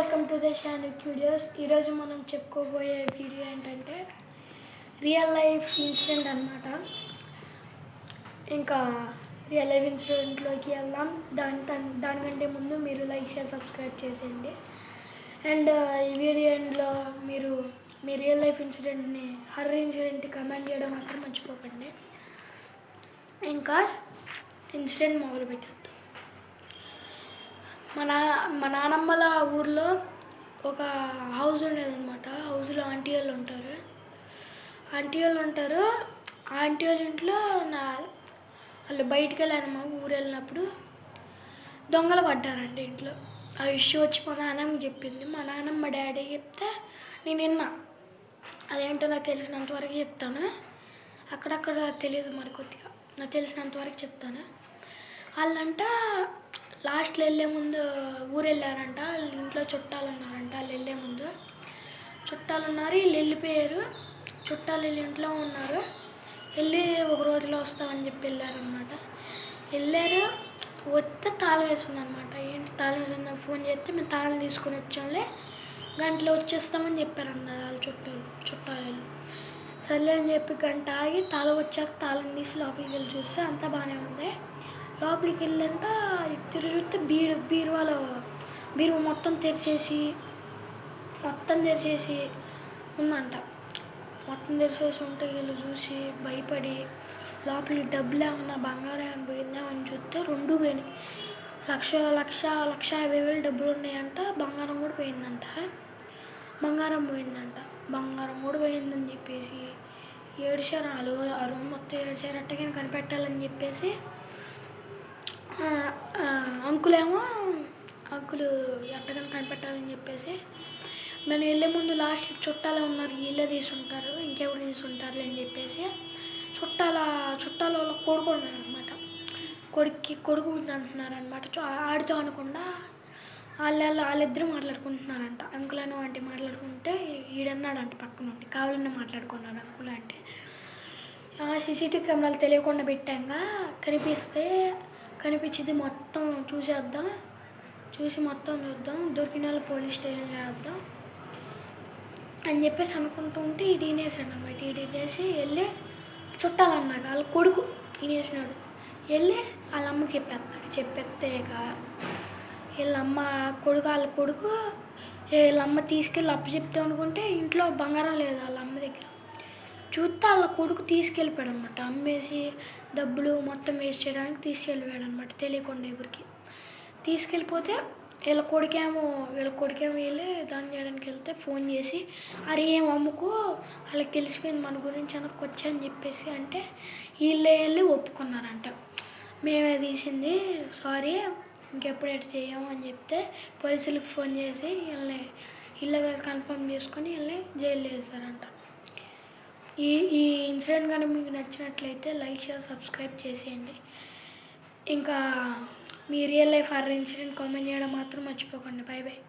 Welcome to the Shanik videos ఈరోజు మనం చెప్పుకోబోయే వీడియో ఏంటంటే రియల్ లైఫ్ ఇన్సిడెంట్ అనమాట ఇంకా రియల్ లైఫ్ ఇన్సిడెంట్లోకి వెళ్దాం. దాని దానికంటే ముందు మీరు లైక్ షేర్ సబ్స్క్రైబ్ చేసేయండి. అండ్ uh, ఈ వీడియో ఎండ్లో మీరు మీ రియల్ లైఫ్ ఇన్సిడెంట్ని హర్ర ఇన్సిడెంట్ కమెంట్ చేయడం మాత్రం మర్చిపోకండి. ఇంకా ఇన్సిడెంట్ మొదలు పెట్టేద్దాం మా నా మా నానమ్మల ఊర్లో ఒక హౌస్ ఉండేదన్నమాట. హౌస్లో ఆంటీ వాళ్ళు ఉంటారు. ఆంటీ వాళ్ళు ఉంటారు. ఆంటీ వాళ్ళ ఇంట్లో నా వాళ్ళు బయటికి వెళ్ళానమ్మా ఊరు వెళ్ళినప్పుడు. దొంగలు పడ్డారండి ఇంట్లో. ఆ విషయం వచ్చి మా నాన్నమ్మ చెప్పింది. మా నాన్నమ్మ డాడీ చెప్తే నేను విన్నా. అదేంటో నాకు తెలిసినంత వరకు చెప్తాను. అక్కడక్కడ తెలియదు మరి కొద్దిగా. నాకు తెలిసినంత వరకు చెప్తాను. వాళ్ళంట లాస్ట్లో వెళ్ళే ముందు ఊరు వెళ్ళారంట ఇంట్లో చుట్టాలు ఉన్నారంట వాళ్ళు వెళ్ళే ముందు. చుట్టాలు ఉన్నారు వీళ్ళు వెళ్ళిపోయారు. చుట్టాలు వీళ్ళ ఇంట్లో ఉన్నారు. వెళ్ళి ఒక రోజులో వస్తామని చెప్పి వెళ్ళారనమాట. వెళ్ళారు. వస్తే తాళం వేసిందనమాట ఏంటి తాళం వేసిందని ఫోన్ చేస్తే మేము తాళం తీసుకొని వచ్చాంలే. గంటలో వచ్చేస్తామని చెప్పారన్నారు వాళ్ళ చుట్టాలు చుట్టాలు వెళ్ళి. సర్లే అని చెప్పి గంట ఆగి తాళం వచ్చాక తాళం తీసి లోపలికి వెళ్ళి చూస్తే అంతా బాగానే ఉంది. లోపలికి వెళ్ళంట తిరిగి చూస్తే బీరు బీరువాలో బీరువా మొత్తం తెరిచేసి మొత్తం తెరిచేసి ఉందంట. మొత్తం తెరిచేసి ఉంటే వీళ్ళు చూసి భయపడి లోపలికి డబ్బులు ఏమన్నా బంగారం ఏమైనా పోయిందా అని చూస్తే రెండు పోయినాయి. లక్ష లక్ష లక్ష యాభై వేలు డబ్బులు ఉన్నాయంట బంగారం కూడా పోయిందంట. బంగారం పోయిందంట. బంగారం కూడా పోయిందని చెప్పేసి ఏడిచారు ఆ రూమ్ మొత్తం ఏడిచారు కనిపెట్టాలని చెప్పేసి అంకులేమో అంకులు ఎట్టగా కనిపెట్టాలని చెప్పేసి మనం వెళ్ళే ముందు లాస్ట్ చుట్టాలే ఉన్నారు వీళ్ళే తీసుంటారు ఇంకెవరు తీసుంటారు అని చెప్పేసి చుట్టాల చుట్టాల కొడుకు అనమాట కొడుక్కి కొడుకు ఉంది ఆడితో అనకుండా వాళ్ళ వాళ్ళిద్దరూ మాట్లాడుకుంటున్నారంట. అంకులను అంటే మాట్లాడుకుంటే ఈడన్నాడంట పక్కన ఉండి కావాలన్నా మాట్లాడుకున్నారు అంకులు అంటే సీసీటీవీ కెమెరాలు తెలియకుండా పెట్టాక కనిపిస్తే కనిపించింది మొత్తం చూసేద్దాం. చూసి మొత్తం చూద్దాం. దొరికిన వాళ్ళు పోలీస్ స్టేషన్లో వేద్దాం. అని చెప్పేసి అనుకుంటూ ఉంటే ఈ డీనేసాడు అనమాట ఈ డీనేసి వెళ్ళి చుట్టాలన్నాక వాళ్ళ కొడుకు ఈనేసినాడు వెళ్ళి వాళ్ళ అమ్మకి చెప్పేస్తాడు. చెప్పేస్తే ఇక కొడుకు వాళ్ళ కొడుకు వీళ్ళమ్మ తీసుకెళ్ళి అప్పు చెప్తాం అనుకుంటే ఇంట్లో బంగారం లేదు వాళ్ళ అమ్మ దగ్గర. చూస్తే వాళ్ళ కొడుకు తీసుకెళ్ళిపోయాడు అనమాట అమ్మేసి డబ్బులు మొత్తం వేస్ట్ చేయడానికి తీసుకెళ్ళిపోయాడు అనమాట తెలియకుండా ఎవరికి. తీసుకెళ్ళిపోతే వీళ్ళ కొడుకేమో వీళ్ళ కొడుకేమో వెళ్ళి దాన్ని చేయడానికి వెళ్తే ఫోన్ చేసి అరే ఏం అమ్ముకో? వాళ్ళకి తెలిసిపోయింది మన గురించి వెనక్కి వచ్చా అని చెప్పేసి అంటే వీళ్ళే వెళ్ళి ఒప్పుకున్నారంట. మేమే తీసింది సారీ ఇంకెప్పుడు ఎటు చేయము అని చెప్తే పోలీసులకు ఫోన్ చేసి వీళ్ళని ఇల్లు కన్ఫర్మ్ చేసుకొని వీళ్ళని జైల్లో వేసారంట ఈ ఈ ఇన్సిడెంట్ కానీ మీకు నచ్చినట్లయితే లైక్ షేర్ సబ్స్క్రైబ్ చేసేయండి. ఇంకా మీ real life horror incident comment చేయడం మాత్రం మర్చిపోకండి. Bye bye